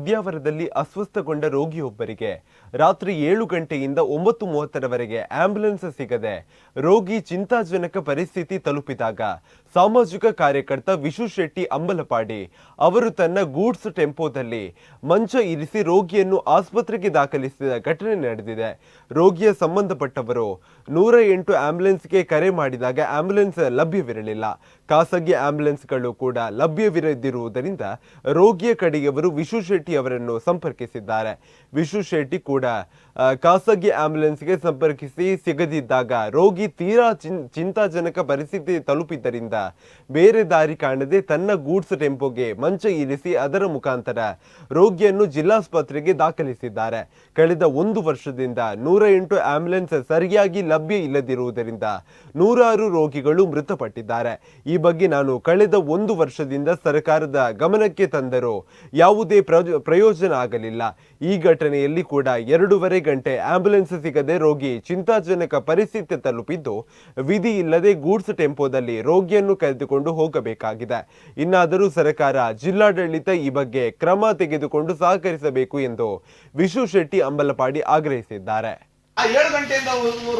ಉದ್ಯಾವರದಲ್ಲಿ ಅಸ್ವಸ್ಥಗೊಂಡ ರೋಗಿಯೊಬ್ಬರಿಗೆ ರಾತ್ರಿ ಏಳು ಗಂಟೆಯಿಂದ ಒಂಬತ್ತು ಮೂವತ್ತರವರೆಗೆ ಆಂಬ್ಯುಲೆನ್ಸ್ ಸಿಗದೆ ರೋಗಿ ಚಿಂತಾಜನಕ ಪರಿಸ್ಥಿತಿ ತಲುಪಿದಾಗ ಸಾಮಾಜಿಕ ಕಾರ್ಯಕರ್ತ ವಿಶು ಶೆಟ್ಟಿ ಅಂಬಲಪಾಡಿ ಅವರು ತನ್ನ ಗೂಡ್ಸ್ ಟೆಂಪೋದಲ್ಲಿ ಮಂಚ ಇರಿಸಿ ರೋಗಿಯನ್ನು ಆಸ್ಪತ್ರೆಗೆ ದಾಖಲಿಸಿದ ಘಟನೆ ನಡೆದಿದೆ. ರೋಗಿಯ ಸಂಬಂಧಪಟ್ಟವರು ನೂರ ಎಂಟು ಆಂಬ್ಯುಲೆನ್ಸ್ಗೆ ಕರೆ ಮಾಡಿದಾಗ ಆಂಬ್ಯುಲೆನ್ಸ್ ಲಭ್ಯವಿರಲಿಲ್ಲ. ಖಾಸಗಿ ಆಂಬ್ಯುಲೆನ್ಸ್ಗಳು ಕೂಡ ಲಭ್ಯವಿರದಿರುವುದರಿಂದ ರೋಗಿಯ ಕಡೆಯವರು ವಿಶು ಶೆಟ್ಟಿ ಅವರನ್ನು ಸಂಪರ್ಕಿಸಿದ್ದಾರೆ. ವಿಶು ಶೆಟ್ಟಿ ಕೂಡ ಖಾಸಗಿ ಆಂಬ್ಯುಲೆನ್ಸ್ಗೆ ಸಂಪರ್ಕಿಸಿ ಸಿಗದಿದ್ದಾಗ ರೋಗಿ ತೀರಾ ಚಿಂತಾಜನಕ ಪರಿಸ್ಥಿತಿ ತಲುಪಿದ್ದರಿಂದ ಬೇರೆ ದಾರಿ ಕಾಣದೆ ತನ್ನ ಗೂಡ್ಸ್ ಟೆಂಪೋಗೆ ಮಂಚ ಇರಿಸಿ ಅದರ ಮುಖಾಂತರ ರೋಗಿಯನ್ನು ಜಿಲ್ಲಾಸ್ಪತ್ರೆಗೆ ದಾಖಲಿಸಿದ್ದಾರೆ. ಕಳೆದ ಒಂದು ವರ್ಷದಿಂದ ನೂರ ಎಂಟು ಆಂಬ್ಯುಲೆನ್ಸ್ ಸರಿಯಾಗಿ ಲಭ್ಯ ಇಲ್ಲದಿರುವುದರಿಂದ ನೂರಾರು ರೋಗಿಗಳು ಮೃತಪಟ್ಟಿದ್ದಾರೆ. ಈ ಬಗ್ಗೆ ನಾನು ಕಳೆದ ಒಂದು ವರ್ಷದಿಂದ ಸರ್ಕಾರದ ಗಮನಕ್ಕೆ ತಂದರೂ ಯಾವುದೇ ಪ್ರಯೋಜನ ಆಗಲಿಲ್ಲ. ಈ ಘಟನೆಯಲ್ಲಿ ಕೂಡ ಎರಡೂವರೆ ಗಂಟೆ ಆಂಬ್ಯುಲೆನ್ಸ್ ಸಿಗದೆ ರೋಗಿ ಚಿಂತಾಜನಕ ಪರಿಸ್ಥಿತಿ ತಲುಪಿದ್ದು, ವಿಧಿ ಇಲ್ಲದೆ ಗೂಡ್ಸ್ ಟೆಂಪೋದಲ್ಲಿ ರೋಗಿಯನ್ನು ಕರೆದುಕೊಂಡು ಹೋಗಬೇಕಾಗಿದೆ. ಇನ್ನಾದರೂ ಸರ್ಕಾರ ಜಿಲ್ಲಾಡಳಿತ ಈ ಬಗ್ಗೆ ಕ್ರಮ ತೆಗೆದುಕೊಂಡು ಸಹಕರಿಸಬೇಕು ಎಂದು ವಿಶು ಶೆಟ್ಟಿ ಅಂಬಲಪಾಡಿ ಆಗ್ರಹಿಸಿದ್ದಾರೆ. ಏಳು ಗಂಟೆಯಿಂದ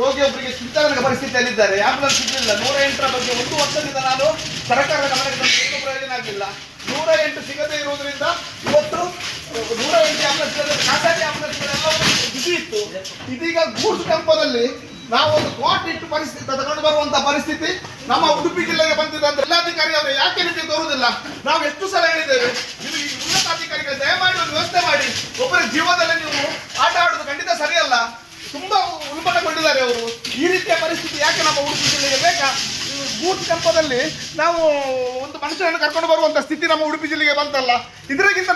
ರೋಗಿಯೊಬ್ಬರಿಗೆ ಚಿಂತಾಜನಕ ಪರಿಸ್ಥಿತಿಯಲ್ಲಿದ್ದಾರೆ. ಆಂಬುಲೆನ್ಸ್ ಸಿಗಲಿಲ್ಲ. ನೂರ ಎಂಟರ ಬಗ್ಗೆ ಒಂದು ವರ್ಷದಿಂದ ನಾನು ಸರ್ಕಾರದ ಗಮನಕ್ಕೆ ಪ್ರಯೋಜನ ಆಗಲಿಲ್ಲ. ನೂರ ಎಂಟು ಸಿಗದೇ ಇರುವುದರಿಂದ ಇವತ್ತು ನೂರ ಎಂಟು ಆಂಬುಲೆನ್ಸ್ ಖಾಸಗಿ ಆಂಬುಲೆನ್ಸ್ಗಳೆಲ್ಲ ಬಿಸಿ ಇತ್ತು ಇದೀಗ ಗೂಡ್ಸ್ ಟೆಂಪೋದಲ್ಲಿ ನಾವು ಒಂದು ಕೋಟ್ ಇಟ್ಟು ಪರಿಸ್ಥಿತಿ ತಗೊಂಡು ಬರುವಂತ ಪರಿಸ್ಥಿತಿ ನಮ್ಮ ಉಡುಪಿ ಜಿಲ್ಲೆಗೆ ಬಂದಿದೆ ಅಂತ ಜಿಲ್ಲಾಧಿಕಾರಿ ಅವರು ಯಾಕೆ ರೀತಿ ತೋರುವುದಿಲ್ಲ ನಾವು ಎಷ್ಟು ಸಲ ಹೇಳಿದ್ದೇವೆ ಈ ಉನ್ನತಾಧಿಕಾರಿಗಳು ದಯಮಾಡಿ ಒಂದು ವ್ಯವಸ್ಥೆ ಮಾಡಿ, ಒಬ್ಬರ ಜೀವನದಲ್ಲಿ ನೀವು ಆಟ ಆಡೋದು ಖಂಡಿತ ಸರಿಯಲ್ಲ. ತುಂಬಾ ಉಲ್ಬಣಗೊಂಡಿದ್ದಾರೆ ಅವರು. ಈ ರೀತಿಯ ಪರಿಸ್ಥಿತಿ ಯಾಕೆ ನಮ್ಮ ಉಡುಪಿ ಜಿಲ್ಲೆಗೆ ಬೇಕಾ? ಗೂಡ್ಸ್ ಕಂಪದಲ್ಲಿ ನಾವು ಒಂದು ಮನುಷ್ಯನನ್ನು ಕರ್ಕೊಂಡು ಬರುವಂತ ಸ್ಥಿತಿ ನಮ್ಮ ಉಡುಪಿ ಜಿಲ್ಲೆಗೆ ಬಂತಲ್ಲ. ಇದರಿಗಿಂತ